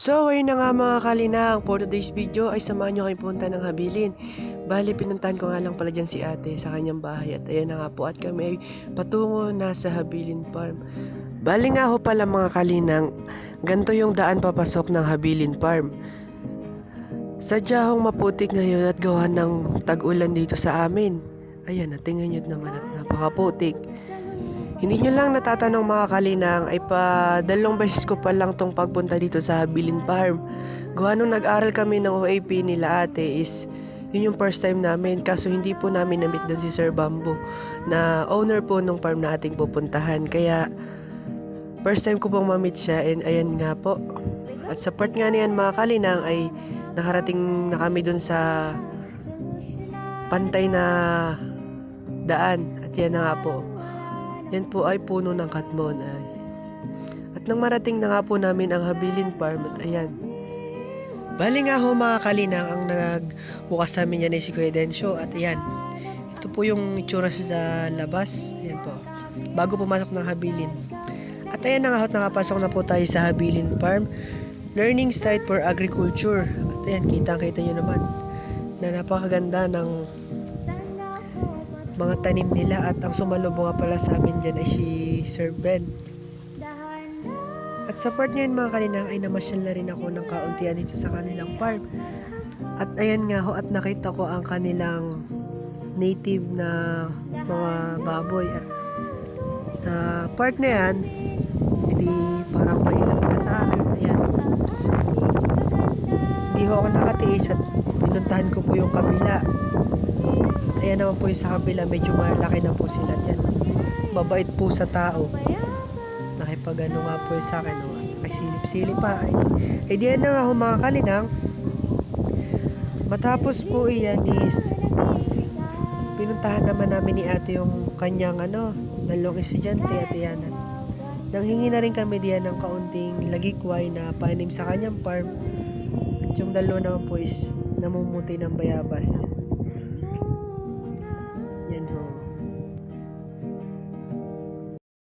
So, ayun na nga mga kalinang. For today's video ay samahan nyo kayo punta ng habilin. Bali, pinuntahan ko nga lang pala dyan si ate sa kanyang bahay. At ayan na nga po. At kami ay patungo na sa habilin farm. Bali nga ho pala mga kalinang. Ganto yung daan papasok ng habilin farm. Sadya hong maputik ngayon at gawa ng tag-ulan dito sa amin. Ayan, natingnan nyo naman at napakaputik. Hindi nyo lang natatanong mga kalinang ay pa dalawang beses ko pa lang tong pagpunta dito sa Habilin Farm. Gawa nung nag-aral kami ng OAP nila ate is yun yung first time namin kaso hindi po namin na-meet doon si Sir Bambo na owner po nung farm na ating pupuntahan. Kaya first time ko pong ma-meet siya and ayan nga po. At sa part nga niyan mga kalinang ay nakarating na kami doon sa pantay na daan. At yan na nga po. Yan po ay puno ng katmon. Ay. At nang marating na nga po namin ang Habilin Farm at ayan. Bali nga ho mga kalinang ang nagbukas sa amin yan ay si Kuya Densyo at ayan. Ito po yung itsura sa labas. Ayan po. Bago pumasok ng Habilin. At ayan na nga ho nakapasok na po tayo sa Habilin Farm. Learning site for agriculture. At ayan, kitang-kita nyo naman na napakaganda ng mga tanim nila at ang sumalubong nga pala sa amin dyan ay si Sir Ben. At sa part ngayon mga kalinang ay namasyal na rin ako ng kauntian dito sa kanilang farm. At ayan nga ho at nakita ko ang kanilang native na mga baboy at sa part na yan hindi parang mailang na sa akin ayan hindi ho ako nakatiis at pinuntahan ko po yung kabila Ayan naman po yung sa kabila, medyo malaki na po sila dyan. Mabait po sa tao. Nakipag ano nga po yung sa akin, oh. ay silip-silip pa. Ay, ay diyan na nga ho mga kalinang. Matapos po iyan is pinuntahan naman namin ni ate yung kanyang ano, dalawang estudyante at iyan. At nanghingi na rin kami diyan ng kaunting lagikway na paanim sa kanyang farm. At yung dalawa naman po is namumuti ng bayabas. 念头